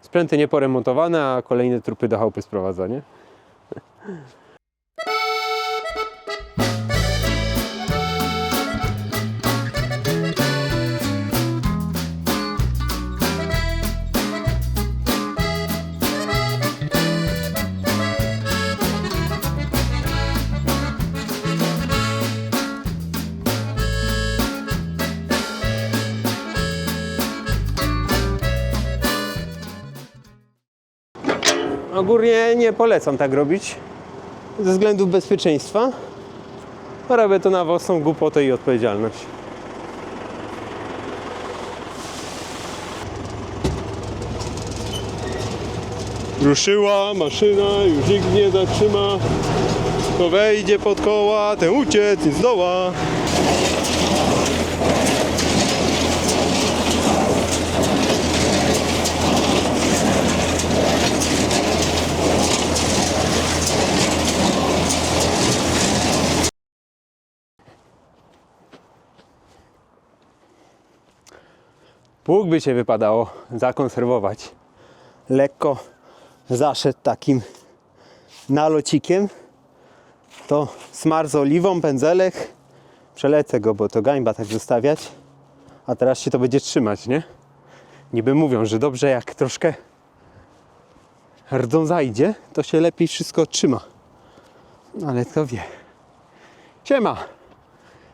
Sprzęty nieporemontowane, a kolejne trupy do chałupy sprowadza, nie? Polecam tak robić ze względów bezpieczeństwa. Robię to na własną głupotę i odpowiedzialność. Ruszyła maszyna, już nikt nie zatrzyma. To wejdzie pod koła, ten uciec nie zdoła. Pług by się wypadało zakonserwować. Lekko zaszedł takim nalocikiem. To smar z oliwą, pędzelek. Przelecę go, bo to gańba tak zostawiać. A teraz się to będzie trzymać, nie? Niby mówią, że dobrze jak troszkę rdzą zajdzie, to się lepiej wszystko trzyma. Ale kto wie. Siema!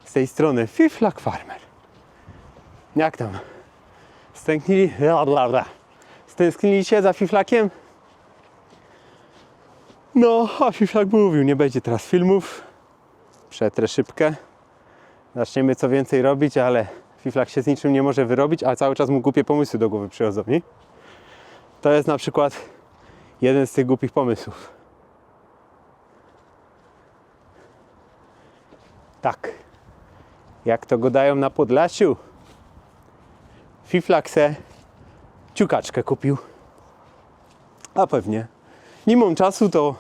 Z tej strony Fiflak Farmer. Jak tam? Stęknili, bla, bla. Stęskniliście za fiflakiem? No, a fiflak mówił, nie będzie teraz filmów. Przetrę szybkę. Zaczniemy co więcej robić, ale fiflak się z niczym nie może wyrobić, a cały czas mu głupie pomysły do głowy przychodzą, nie? To jest na przykład jeden z tych głupich pomysłów. Tak. Jak to go dają na Podlasiu? Fiflakse ciukaczkę kupił. A pewnie. Nie mam czasu, to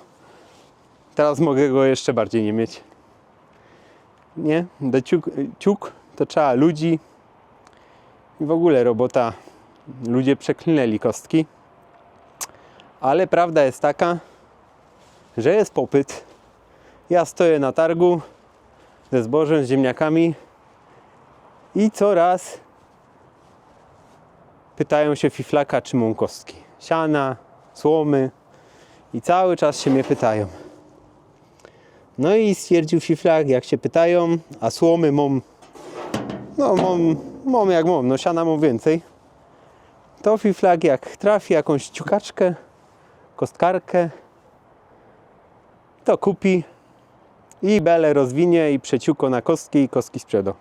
teraz mogę go jeszcze bardziej nie mieć. Nie? Do ciuk, ciuk to trzeba ludzi i w ogóle robota. Ludzie przeklinęli kostki. Ale prawda jest taka, że jest popyt. Ja stoję na targu ze zbożem, z ziemniakami i coraz pytają się fiflaka, czy mam kostki. Siana, słomy i cały czas się mnie pytają. No i stwierdził fiflak, jak się pytają, a słomy mam, no mam, mam jak mam, no siana mam więcej. To fiflak jak trafi jakąś ciukaczkę, kostkarkę, to kupi i bele rozwinie i przeciuko na kostki i kostki sprzeda.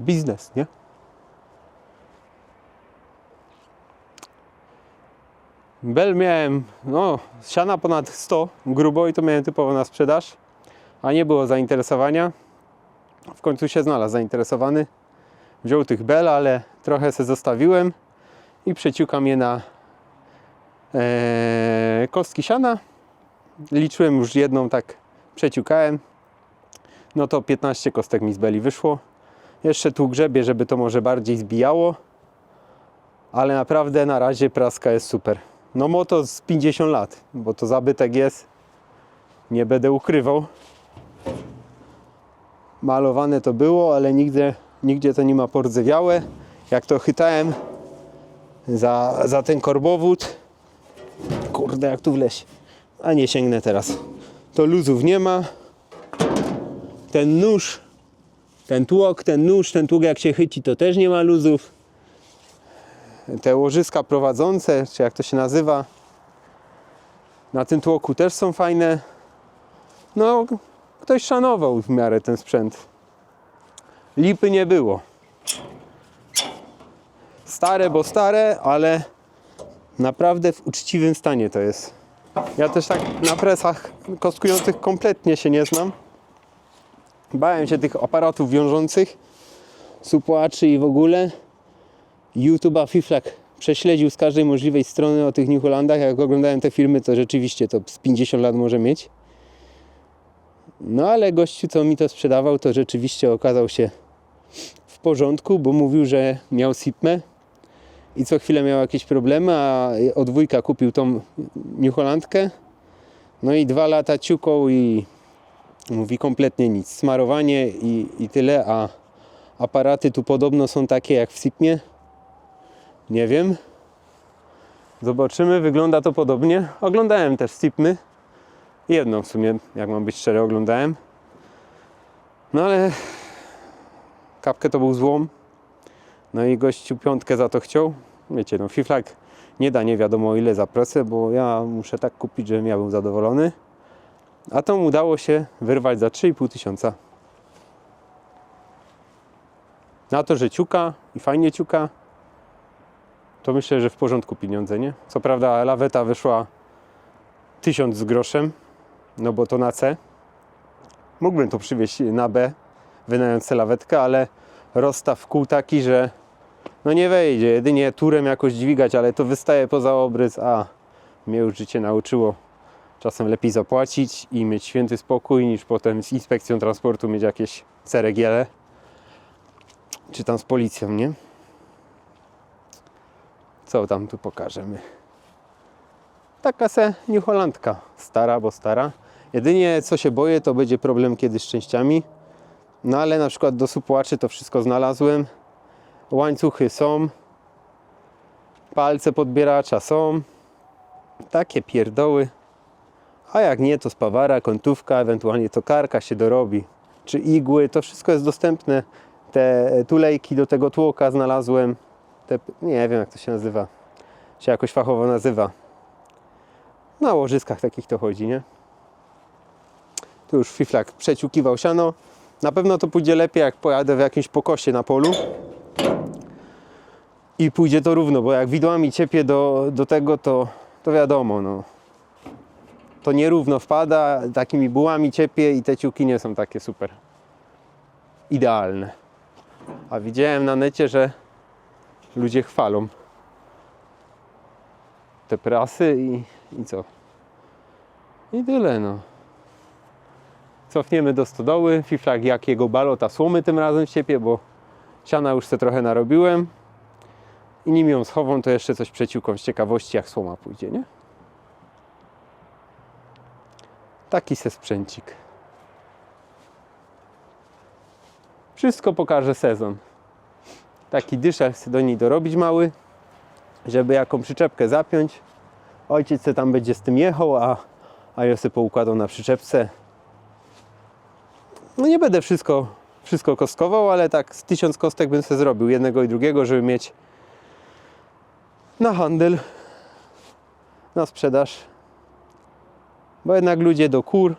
Biznes, nie? Bel miałem, no, siana ponad 100, grubo i to miałem typowo na sprzedaż, a nie było zainteresowania. W końcu się znalazł zainteresowany. Wziął tych bel, ale trochę se zostawiłem i przeciukam je na e, kostki siana. Liczyłem już jedną, tak przeciukałem. No to 15 kostek mi z beli wyszło. Jeszcze tu grzebię, żeby to może bardziej zbijało. Ale naprawdę na razie praska jest super. No moto z 50 lat, bo to zabytek jest. Nie będę ukrywał. Malowane to było, ale nigdzie, nigdzie to nie ma pordzewiałe. Jak to chytałem za, za ten korbowód. Kurde, jak tu w lesie. A nie sięgnę teraz. To luzów nie ma. Ten nóż, ten tłok, ten nóż, ten tłuk jak się chyci, to też nie ma luzów te łożyska prowadzące, czy jak to się nazywa, na tym tłoku też są fajne. No, ktoś szanował w miarę ten sprzęt. Lipy nie było. Stare, bo stare, ale naprawdę w uczciwym stanie to jest. Ja też tak na presach kostkujących kompletnie się nie znam. Bałem się tych aparatów wiążących, supłaczy i w ogóle. YouTube'a Fiflak prześledził z każdej możliwej strony o tych New. Jak oglądałem te filmy, to rzeczywiście to z 50 lat może mieć. No ale gościu, co mi to sprzedawał, to rzeczywiście okazał się w porządku, bo mówił, że miał SIPMę i co chwilę miał jakieś problemy, a od kupił tą New. No i dwa lata ciukał i mówi kompletnie nic. Smarowanie i, i tyle, a aparaty tu podobno są takie jak w Sipmie. Nie wiem. Zobaczymy, wygląda to podobnie. Oglądałem też Sipmy. Jedną w sumie, jak mam być szczery, oglądałem. No ale kapkę to był złom. No i gościu piątkę za to chciał. Wiecie, no Fiflak nie da nie wiadomo ile za presę, bo ja muszę tak kupić, żebym ja był zadowolony. A to udało się wyrwać za 3,5 tysiąca. Na to, że ciuka i fajnie ciuka, to myślę, że w porządku pieniądze, nie? Co prawda laweta wyszła 1000 z groszem, no bo to na C. Mógłbym to przywieźć na B, wynająć sobie lawetkę, ale rozstaw kół taki, że no nie wejdzie. Jedynie turem jakoś dźwigać, ale to wystaje poza obrys, a mnie już życie nauczyło. Czasem lepiej zapłacić i mieć święty spokój, niż potem z inspekcją transportu mieć jakieś ceregiele. Czy tam z policją, nie? Co tam tu pokażemy? Taka se New. Stara, bo stara. Jedynie co się boję, to będzie problem kiedyś z częściami. No ale na przykład do supłaczy to wszystko znalazłem. Łańcuchy są. Palce podbieracza są. Takie pierdoły. A jak nie, to spawara, kątówka, ewentualnie tokarka się dorobi. Czy igły, to wszystko jest dostępne. Te tulejki do tego tłoka znalazłem. Te, nie wiem jak to się nazywa. Się jakoś fachowo nazywa. Na łożyskach takich to chodzi, nie? Tu już fiflak przeciukiwał siano. Na pewno to pójdzie lepiej, jak pojadę w jakimś pokosie na polu. I pójdzie to równo, bo jak widłami ciepie do, do tego, to, to wiadomo, no. To nierówno wpada, takimi bułami ciepie i te ciuki nie są takie super. Idealne. A widziałem na necie, że ludzie chwalą te prasy i, i co? I tyle, no. Cofniemy do stodoły. Fiflak jakiego balota słomy tym razem ciepie, bo siana już se trochę narobiłem. I nim ją schową, to jeszcze coś przeciuką z ciekawości, jak słoma pójdzie, nie? Taki se sprzęcik. Wszystko pokaże sezon. Taki dyszel do niej dorobić mały, żeby jaką przyczepkę zapiąć. Ojciec se tam będzie z tym jechał, a, a ja sobie poukładał na przyczepce. No nie będę wszystko, wszystko kostkował, ale tak z tysiąc kostek bym sobie zrobił, jednego i drugiego, żeby mieć na handel, na sprzedaż. Bo jednak ludzie do kur,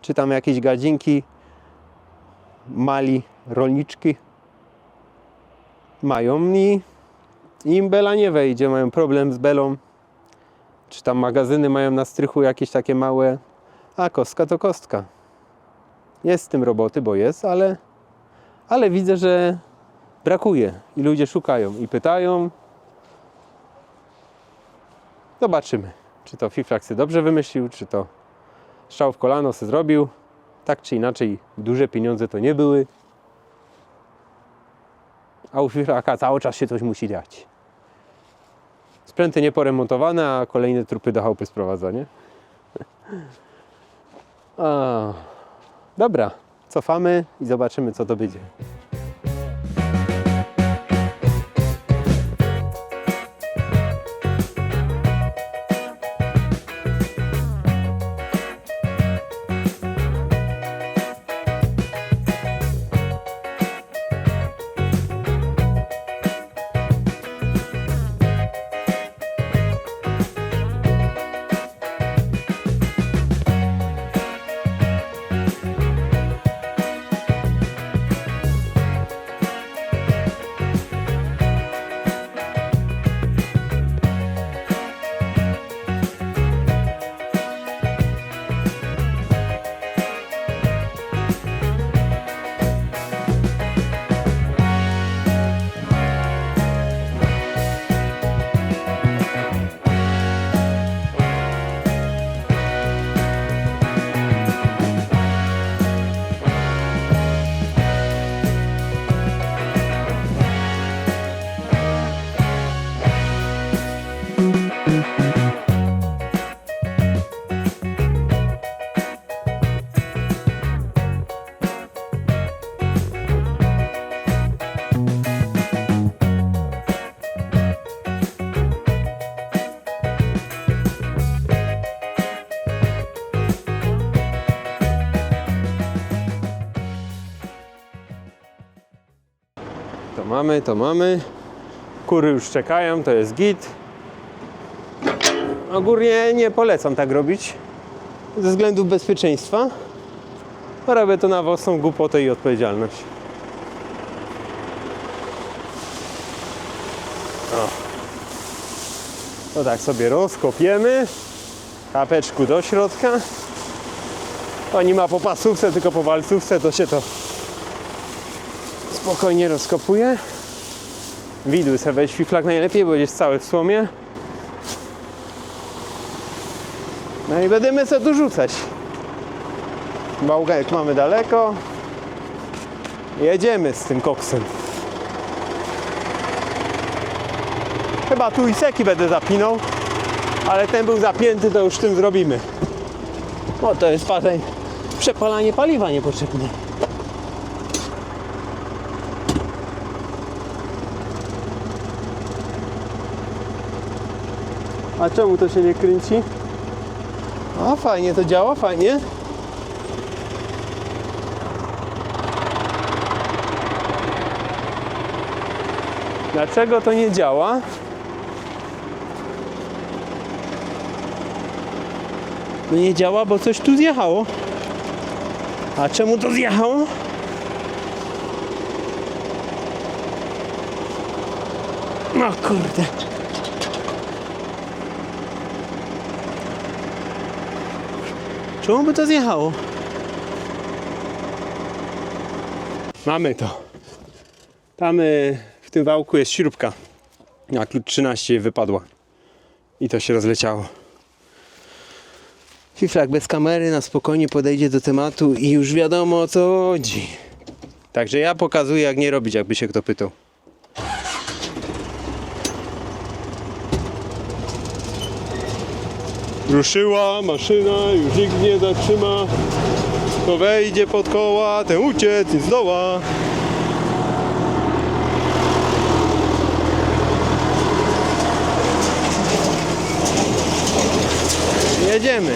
czy tam jakieś gadzinki, mali rolniczki mają i im bela nie wejdzie, mają problem z belą. Czy tam magazyny mają na strychu jakieś takie małe, a kostka to kostka. Jest z tym roboty, bo jest, ale, ale widzę, że brakuje i ludzie szukają i pytają. Zobaczymy, czy to Fiflaxy dobrze wymyślił, czy to strzał w kolano se zrobił. Tak czy inaczej, duże pieniądze to nie były. A u Fiflaka cały czas się coś musi dać. Sprzęty nieporemontowane, a kolejne trupy do chałupy? A, dobra, cofamy i zobaczymy co to będzie. Mamy, to mamy. Kury już czekają, to jest git. Ogólnie nie polecam tak robić ze względów bezpieczeństwa. Robię to na własną głupotę i odpowiedzialność. O. To tak sobie rozkopiemy. Kapeczku do środka. To nie ma po pasówce, tylko po walcówce, to się to spokojnie rozkopuje. Widły sobie weź fiflak najlepiej, bo jest cały w słomie. No i będziemy sobie tu rzucać. Bałgajek mamy daleko. Jedziemy z tym koksem. Chyba tu i seki będę zapinał, ale ten był zapięty, to już tym zrobimy. O, to jest patent. Przepalanie paliwa niepotrzebne. A czemu to się nie kręci? A fajnie to działa, fajnie. Dlaczego to nie działa? No nie działa, bo coś tu zjechało. A czemu to zjechało? No kurde. Czemu by to zjechało? Mamy to. Tam y, w tym wałku jest śrubka. Na klucz 13 wypadła. I to się rozleciało. Fiflak bez kamery na spokojnie podejdzie do tematu i już wiadomo o co chodzi. Także ja pokazuję jak nie robić, jakby się kto pytał. Ruszyła maszyna, już nikt nie zatrzyma. To wejdzie pod koła, ten uciec nie zdoła. Jedziemy.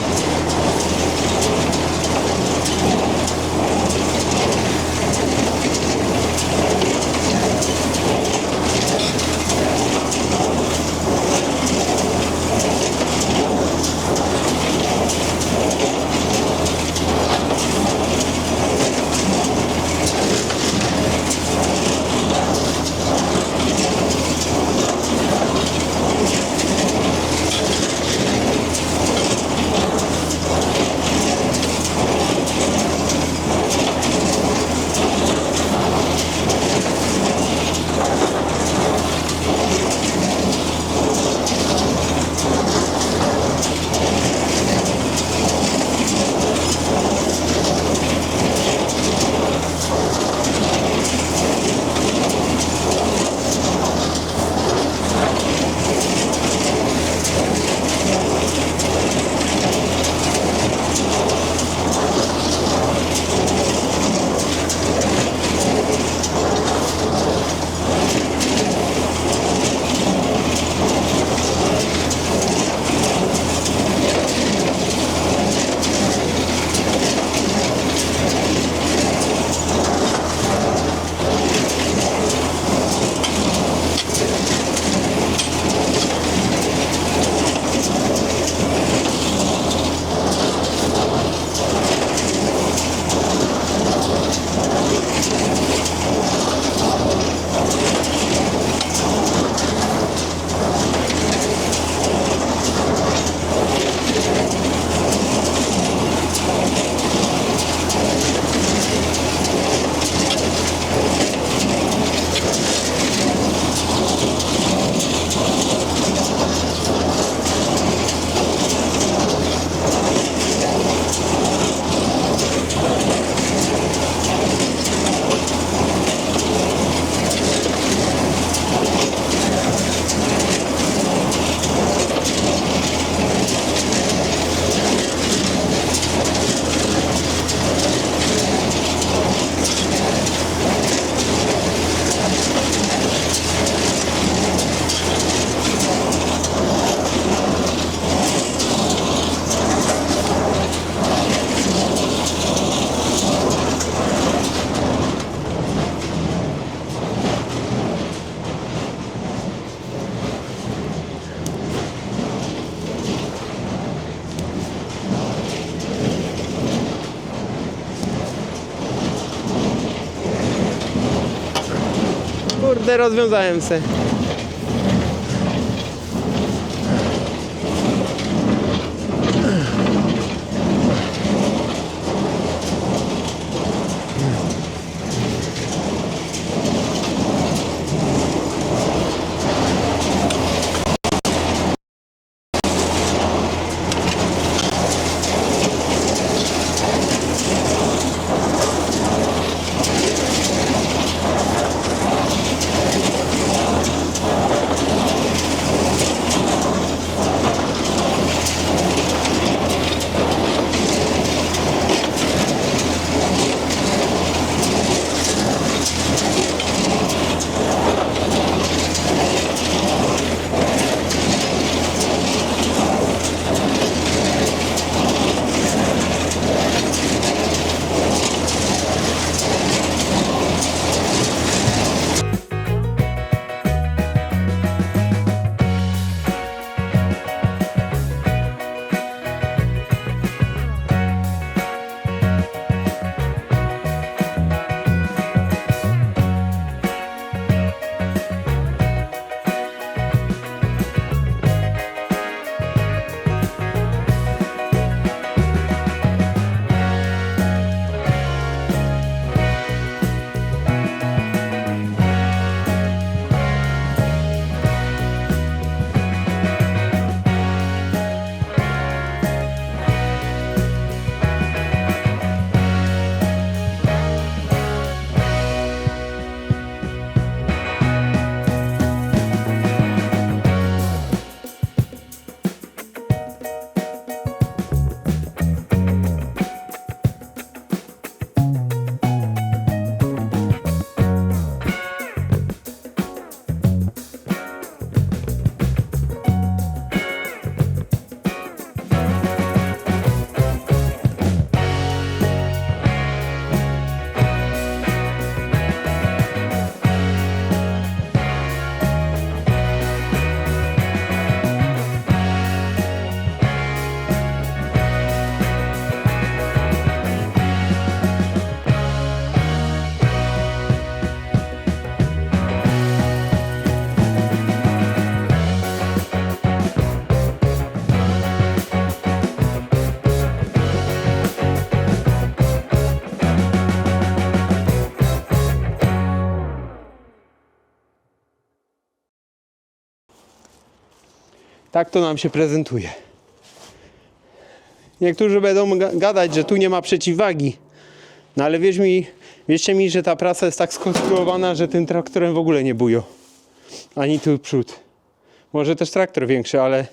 Rozwiązałem se. Tak to nam się prezentuje. Niektórzy będą ga- gadać, że tu nie ma przeciwwagi. No ale wierz mi, wierzcie mi, że ta praca jest tak skonstruowana, że tym traktorem w ogóle nie bują. Ani tu przód. Może też traktor większy, ale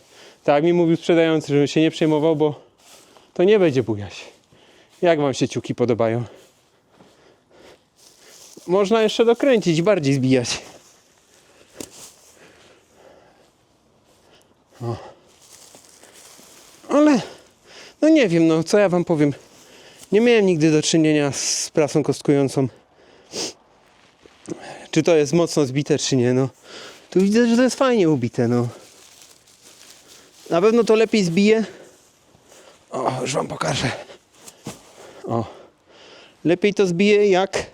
tak mi mówił sprzedający, żebym się nie przejmował, bo to nie będzie bujać. Jak wam się ciuki podobają? Można jeszcze dokręcić, bardziej zbijać. Ale no nie wiem, no co ja wam powiem. Nie miałem nigdy do czynienia z prasą kostkującą. Czy to jest mocno zbite, czy nie, no. Tu widzę, że to jest fajnie ubite, no. Na pewno to lepiej zbije. O, już wam pokażę. O. Lepiej to zbije jak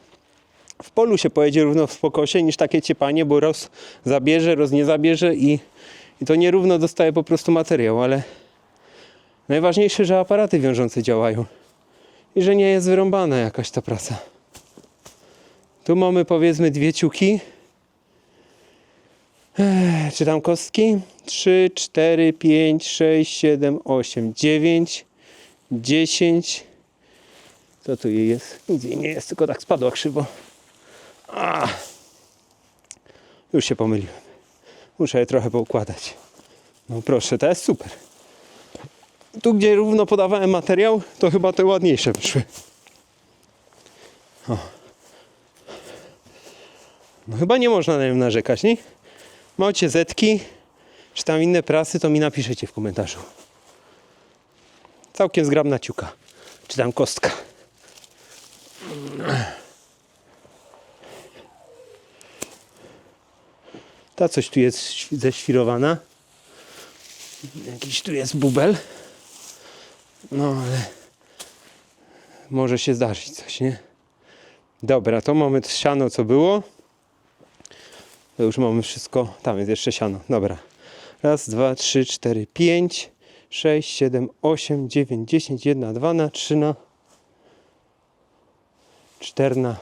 w polu się pojedzie równo w pokosie niż takie ciepanie, bo roz zabierze, roz nie zabierze i, i to nierówno dostaje po prostu materiał, ale najważniejsze, że aparaty wiążące działają i że nie jest wyrąbana jakaś ta praca. Tu mamy powiedzmy dwie ciuki. Ech, Czy tam kostki? 3, 4, 5, 6, 7, 8, 9, 10. Co tu jej jest? Nic nie jest, tylko tak spadła krzywo. A. Już się pomyliłem. Muszę je trochę poukładać. No proszę, to jest super. Tu, gdzie równo podawałem materiał, to chyba te ładniejsze wyszły. O. No chyba nie można na nią narzekać, nie? Macie zetki, czy tam inne prasy, to mi napiszecie w komentarzu. Całkiem zgrabna ciuka. Czy tam kostka. Ta coś tu jest ześwirowana. Jakiś tu jest bubel. No ale może się zdarzyć coś, nie? Dobra, to mamy siano co było. To już mamy wszystko. Tam jest jeszcze siano. Dobra. Raz, dwa, trzy, cztery, pięć, sześć, siedem, osiem, dziewięć, dziesięć, jedna, dwa na, trzy na, czterna,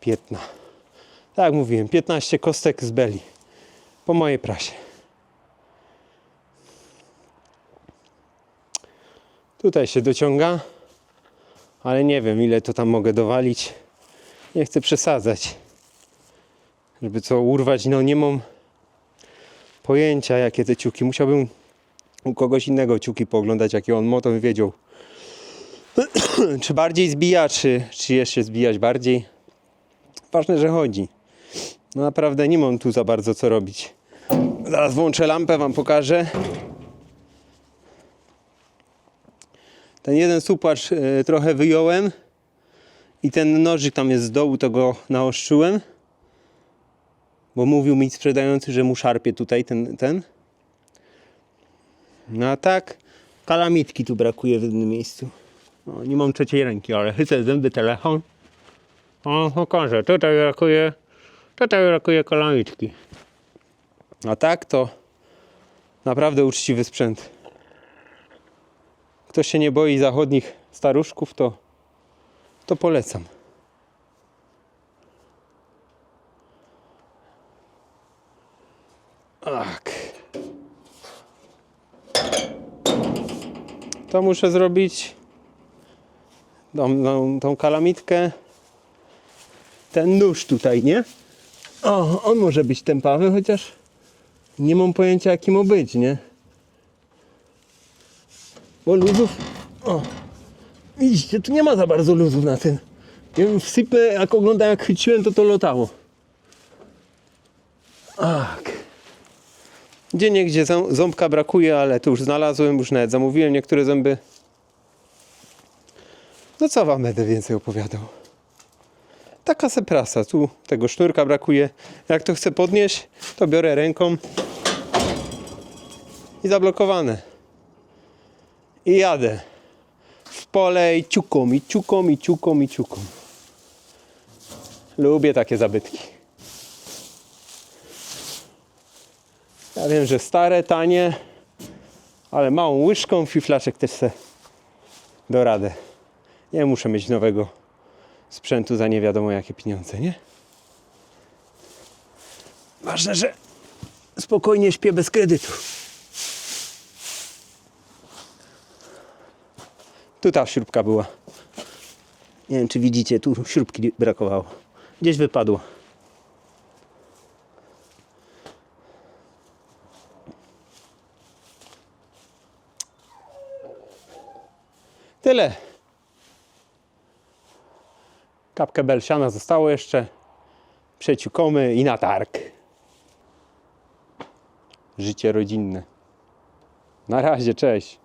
piętna. Tak jak mówiłem, 15 kostek z beli. Po mojej prasie. Tutaj się dociąga, ale nie wiem ile to tam mogę dowalić. Nie chcę przesadzać. Żeby co urwać, no nie mam pojęcia jakie te ciuki. Musiałbym u kogoś innego ciuki pooglądać, jakie on bym wiedział. czy bardziej zbija, czy, czy jeszcze zbijać bardziej. Ważne, że chodzi. No naprawdę nie mam tu za bardzo co robić. Zaraz włączę lampę, wam pokażę. Ten jeden supłacz e, trochę wyjąłem i ten nożyk tam jest z dołu, to go naostrzyłem. Bo mówił mi sprzedający, że mu szarpie tutaj ten, ten. No a tak, kalamitki tu brakuje w jednym miejscu. No, nie mam trzeciej ręki, ale chycę zęby telefon. O, pokażę, tutaj brakuje, tutaj brakuje kalamitki. A tak to naprawdę uczciwy sprzęt. Kto się nie boi zachodnich staruszków, to, to polecam. Tak. To muszę zrobić tą, tą kalamitkę. Ten nóż tutaj, nie? O, on może być tępawy, chociaż nie mam pojęcia jaki ma być, nie? Bo luzów... O! Widzicie, tu nie ma za bardzo luzów na tym. Ja jak oglądałem jak chyciłem, to to lotało. Tak. Gdzie niegdzie ząb- ząbka brakuje, ale tu już znalazłem, już nawet zamówiłem niektóre zęby. No co wam będę więcej opowiadał? Taka se prasa, tu tego sznurka brakuje. Jak to chcę podnieść, to biorę ręką i zablokowane. I jadę w pole i ciuką, i ciuką, i ciuką, i ciuką. Lubię takie zabytki. Ja wiem, że stare, tanie, ale małą łyżką fiflaczek też se do radę. Nie muszę mieć nowego sprzętu za nie wiadomo jakie pieniądze, nie? Ważne, że spokojnie śpię bez kredytu. Tu ta śrubka była. Nie wiem, czy widzicie, tu śrubki brakowało. Gdzieś wypadło. Tyle. Kapkę belsiana zostało jeszcze. Przeciukomy i na targ. Życie rodzinne. Na razie, cześć.